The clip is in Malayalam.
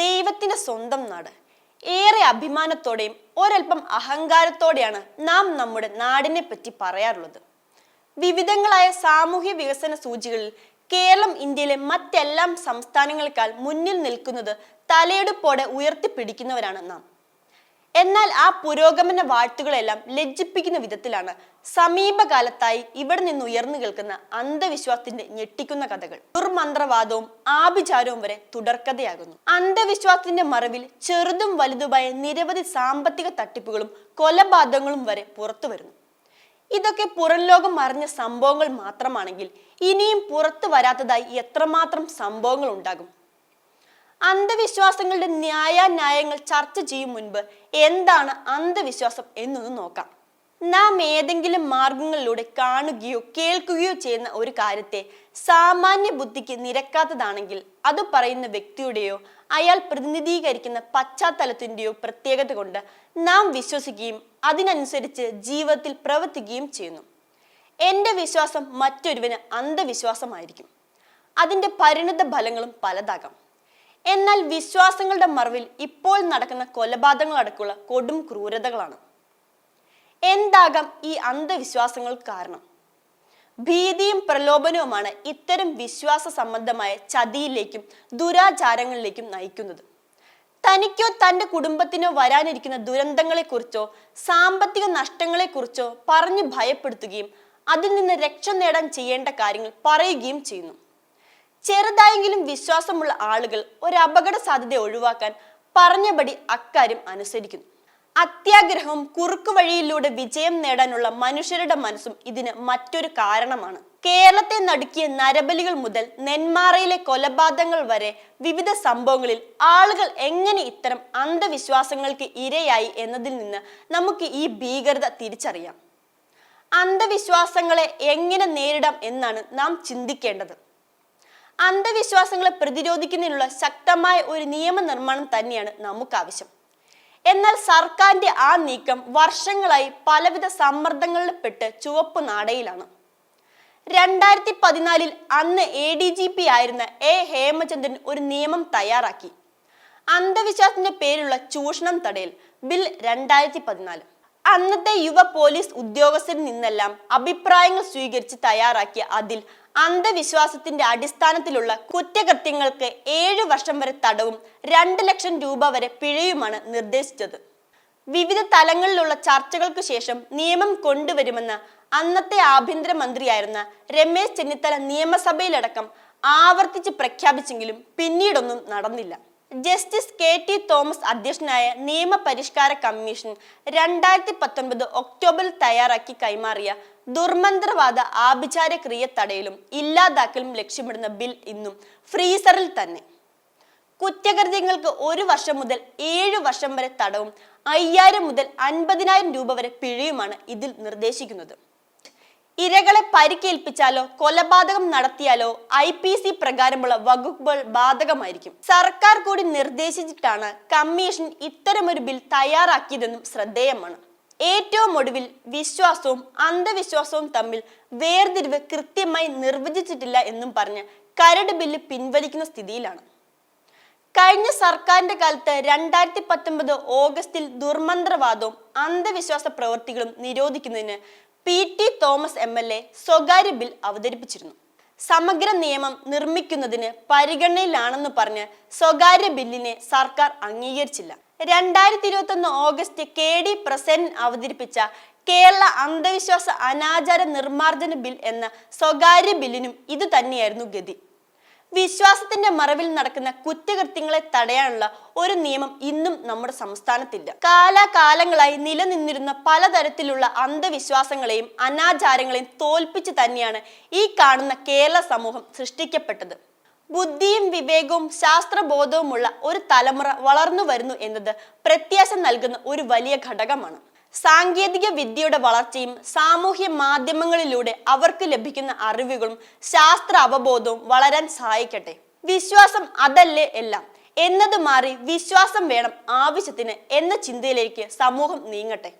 ദൈവത്തിന്റെ സ്വന്തം നാട്. ഏറെ അഭിമാനത്തോടെയും ഒരൽപ്പം അഹങ്കാരത്തോടെയാണ് നാം നമ്മുടെ നാടിനെ പറ്റി പറയാറുള്ളത്. വിവിധങ്ങളായ സാമൂഹ്യ വികസന സൂചികളിൽ കേരളം ഇന്ത്യയിലെ മറ്റെല്ലാം സംസ്ഥാനങ്ങൾക്കാൾ മുന്നിൽ നിൽക്കുന്നത് തലയെടുപ്പോടെ ഉയർത്തിപ്പിടിക്കുന്നവരാണ് നാം. എന്നാൽ ആ പുരോഗമന വാഴ്ത്തുകളെല്ലാം ലജ്ജിപ്പിക്കുന്ന വിധത്തിലാണ് സമീപകാലത്തായി ഇവിടെ നിന്ന് ഉയർന്നു കേൾക്കുന്ന അന്ധവിശ്വാസത്തിന്റെ ഞെട്ടിക്കുന്ന കഥകൾ. ദുർമന്ത്രവാദവും ആഭിചാരവും വരെ തുടർക്കഥയാകുന്നു. അന്ധവിശ്വാസത്തിന്റെ മറവിൽ ചെറുതും വലുതുമായ നിരവധി സാമ്പത്തിക തട്ടിപ്പുകളും കൊലപാതകങ്ങളും വരെ പുറത്തു വരുന്നു. ഇതൊക്കെ പുറം ലോകം അറിഞ്ഞ സംഭവങ്ങൾ മാത്രമാണെങ്കിൽ ഇനിയും പുറത്തു വരാത്തതായി എത്രമാത്രം സംഭവങ്ങൾ ഉണ്ടാകും? അന്ധവിശ്വാസങ്ങളുടെ ന്യായാന്യായങ്ങൾ ചർച്ച ചെയ്യും മുൻപ് എന്താണ് അന്ധവിശ്വാസം എന്നൊന്ന് നോക്കാം. നാം ഏതെങ്കിലും മാർഗങ്ങളിലൂടെ കാണുകയോ കേൾക്കുകയോ ചെയ്യുന്ന ഒരു കാര്യത്തെ സാമാന്യ ബുദ്ധിക്ക് നിരക്കാത്തതാണെങ്കിൽ അത് പറയുന്ന വ്യക്തിയുടെയോ അയാൾ പ്രതിനിധീകരിക്കുന്ന പശ്ചാത്തലത്തിന്റെയോ പ്രത്യേകത കൊണ്ട് നാം വിശ്വസിക്കുകയും അതിനനുസരിച്ച് ജീവിതത്തിൽ പ്രവർത്തിക്കുകയും ചെയ്യുന്നു. എന്റെ വിശ്വാസം മറ്റൊരുവന് അന്ധവിശ്വാസമായിരിക്കും. അതിന്റെ പരിണിത ഫലങ്ങളും പലതാകാം. എന്നാൽ വിശ്വാസങ്ങളുടെ മറവിൽ ഇപ്പോൾ നടക്കുന്ന കൊലപാതകങ്ങളടക്കമുള്ള കൊടും ക്രൂരതകളാണ്. എന്താകാം ഈ അന്ധവിശ്വാസങ്ങൾ കാരണം? ഭീതിയും പ്രലോഭനവുമാണ് ഇത്തരം വിശ്വാസ സംബന്ധമായ ചതിയിലേക്കും ദുരാചാരങ്ങളിലേക്കും നയിക്കുന്നത്. തനിക്കോ തന്റെ കുടുംബത്തിനോ വരാനിരിക്കുന്ന ദുരന്തങ്ങളെക്കുറിച്ചോ സാമ്പത്തിക നഷ്ടങ്ങളെക്കുറിച്ചോ പറഞ്ഞു ഭയപ്പെടുത്തുകയും അതിൽ നിന്ന് രക്ഷ നേടാൻ ചെയ്യേണ്ട കാര്യങ്ങൾ പറയുകയും ചെയ്യുന്നു. ചെറുതായെങ്കിലും വിശ്വാസമുള്ള ആളുകൾ ഒരു അപകട സാധ്യത ഒഴിവാക്കാൻ പറഞ്ഞപടി അക്കാര്യം അനുസരിക്കുന്നു. അത്യാഗ്രഹവും കുറുക്കു വഴിയിലൂടെ വിജയം നേടാനുള്ള മനുഷ്യരുടെ മനസ്സും ഇതിന് മറ്റൊരു കാരണമാണ്. കേരളത്തെ നടുക്കിയ നരബലികൾ മുതൽ നെന്മാറയിലെ കൊലപാതകങ്ങൾ വരെ വിവിധ സംഭവങ്ങളിൽ ആളുകൾ എങ്ങനെ ഇത്തരം അന്ധവിശ്വാസങ്ങൾക്ക് ഇരയായി എന്നതിൽ നിന്ന് നമുക്ക് ഈ ഭീകരത തിരിച്ചറിയാം. അന്ധവിശ്വാസങ്ങളെ എങ്ങനെ നേരിടാം എന്നാണ് നാം ചിന്തിക്കേണ്ടത്. അന്ധവിശ്വാസങ്ങളെ പ്രതിരോധിക്കുന്നതിനുള്ള ശക്തമായ ഒരു നിയമനിർമ്മാണം തന്നെയാണ് നമുക്ക് ആവശ്യം എന്നാൽ സർക്കാരിന്റെ ആ നീക്കം വർഷങ്ങളായി പലവിധ സമ്മർദ്ദങ്ങളിൽ പെട്ട് ചുവപ്പ് നാടയിലാണ്. രണ്ടായിരത്തി പതിനാലിൽ അന്ന് എ ഡി ജി പി ആയിരുന്ന എ ഹേമചന്ദ്രൻ ഒരു നിയമം തയ്യാറാക്കി. അന്ധവിശ്വാസത്തിന്റെ പേരിലുള്ള ചൂഷണം തടയൽ ബിൽ രണ്ടായിരത്തി പതിനാല് അന്നത്തെ യുവ പോലീസ് ഉദ്യോഗസ്ഥരിൽ നിന്നെല്ലാം അഭിപ്രായങ്ങൾ സ്വീകരിച്ച് തയ്യാറാക്കിയ അതിൽ അന്ധവിശ്വാസത്തിന്റെ അടിസ്ഥാനത്തിലുള്ള കുറ്റകൃത്യങ്ങൾക്ക് ഏഴു വർഷം വരെ തടവും രണ്ട് ലക്ഷം രൂപ വരെ പിഴയുമാണ് നിർദ്ദേശിച്ചത്. വിവിധ തലങ്ങളിലുള്ള ചർച്ചകൾക്ക് ശേഷം നിയമം കൊണ്ടുവരുമെന്ന് അന്നത്തെ ആഭ്യന്തരമന്ത്രിയായിരുന്ന രമേശ് ചെന്നിത്തല നിയമസഭയിലടക്കം ആവർത്തിച്ച് പ്രഖ്യാപിച്ചെങ്കിലും പിന്നീടൊന്നും നടന്നില്ല. ജസ്റ്റിസ് കെ ടി തോമസ് അധ്യക്ഷനായ നിയമപരിഷ്കാര കമ്മീഷൻ രണ്ടായിരത്തി പത്തൊൻപത് ഒക്ടോബറിൽ തയ്യാറാക്കി കൈമാറിയ ദുർമന്ത്രവാദ ആഭിചാര ക്രിയ തടയലും ഇല്ലാതാക്കലും ലക്ഷ്യമിടുന്ന ബിൽ ഇന്നും ഫ്രീസറിൽ തന്നെ. കുറ്റകൃത്യങ്ങൾക്ക് ഒരു വർഷം മുതൽ ഏഴ് വർഷം വരെ തടവും അയ്യായിരം മുതൽ അൻപതിനായിരം രൂപ വരെ പിഴയുമാണ് ഇതിൽ നിർദ്ദേശിക്കുന്നത്. ഇരകളെ പരിക്കേൽപ്പിച്ചാലോ കൊലപാതകം നടത്തിയാലോ ഐ പി സി പ്രകാരമുള്ള വകുപ്പുകൾ ബാധകമായിരിക്കും. സർക്കാർ കൂടി നിർദ്ദേശിച്ചിട്ടാണ് കമ്മീഷൻ ഇത്തരമൊരു ബിൽ തയ്യാറാക്കിയതെന്നും ശ്രദ്ധേയമാണ്. ഏറ്റവും ഒടുവിൽ വിശ്വാസവും അന്ധവിശ്വാസവും തമ്മിൽ വേർതിരിവ് കൃത്യമായി നിർവചിച്ചിട്ടില്ല എന്നും പറഞ്ഞ് കരട് ബില്ല് പിൻവലിക്കുന്ന സ്ഥിതിയിലാണ്. കഴിഞ്ഞ സർക്കാരിന്റെ കാലത്ത് രണ്ടായിരത്തി പത്തൊമ്പത് ഓഗസ്റ്റിൽ ദുർമന്ത്രവാദവും അന്ധവിശ്വാസ പ്രവൃത്തികളും നിരോധിക്കുന്നതിന് P T Thomas M L A സ്വകാര്യ ബിൽ അവതരിപ്പിച്ചിരുന്നു. സമഗ്ര നിയമം നിർമ്മിക്കുന്നതിന് പരിഗണനയിലാണെന്ന് പറഞ്ഞ് സ്വകാര്യ ബില്ലിനെ സർക്കാർ അംഗീകരിച്ചില്ല. രണ്ടായിരത്തി ഇരുപത്തി ഒന്ന് ഓഗസ്റ്റ് കെ ഡി പ്രസന്റ് അവതരിപ്പിച്ച കേരള അന്ധവിശ്വാസ അനാചാര നിർമ്മാർജന ബിൽ എന്ന സ്വകാര്യ ബില്ലിനും ഇത് തന്നെയായിരുന്നു ഗതി. വിശ്വാസത്തിന്റെ മറവിൽ നടക്കുന്ന കുറ്റകൃത്യങ്ങളെ തടയാനുള്ള ഒരു നിയമം ഇന്നും നമ്മുടെ സംസ്ഥാനത്തില്ല. കാലാകാലങ്ങളായി നിലനിന്നിരുന്ന പലതരത്തിലുള്ള അന്ധവിശ്വാസങ്ങളെയും അനാചാരങ്ങളെയും തോൽപ്പിച്ച് തന്നെയാണ് ഈ കാണുന്ന കേരള സമൂഹം സൃഷ്ടിക്കപ്പെട്ടത്. ബുദ്ധിയും വിവേകവും ശാസ്ത്രബോധവുമുള്ള ഒരു തലമുറ വളർന്നു വരുന്നു എന്നത് പ്രത്യാശ നൽകുന്ന ഒരു വലിയ ഘടകമാണ്. സാങ്കേതിക വിദ്യയുടെ വളർച്ചയും സാമൂഹ്യ മാധ്യമങ്ങളിലൂടെ അവർക്ക് ലഭിക്കുന്ന അറിവുകളും ശാസ്ത്ര അവബോധവും വളരാൻ സഹായിക്കട്ടെ. വിശ്വാസം അതല്ലേ എല്ലാം? എന്നത് മാറി വിശ്വാസം വേണം ആവശ്യത്തിന് എന്ന ചിന്തയിലേക്ക് സമൂഹം നീങ്ങട്ടെ.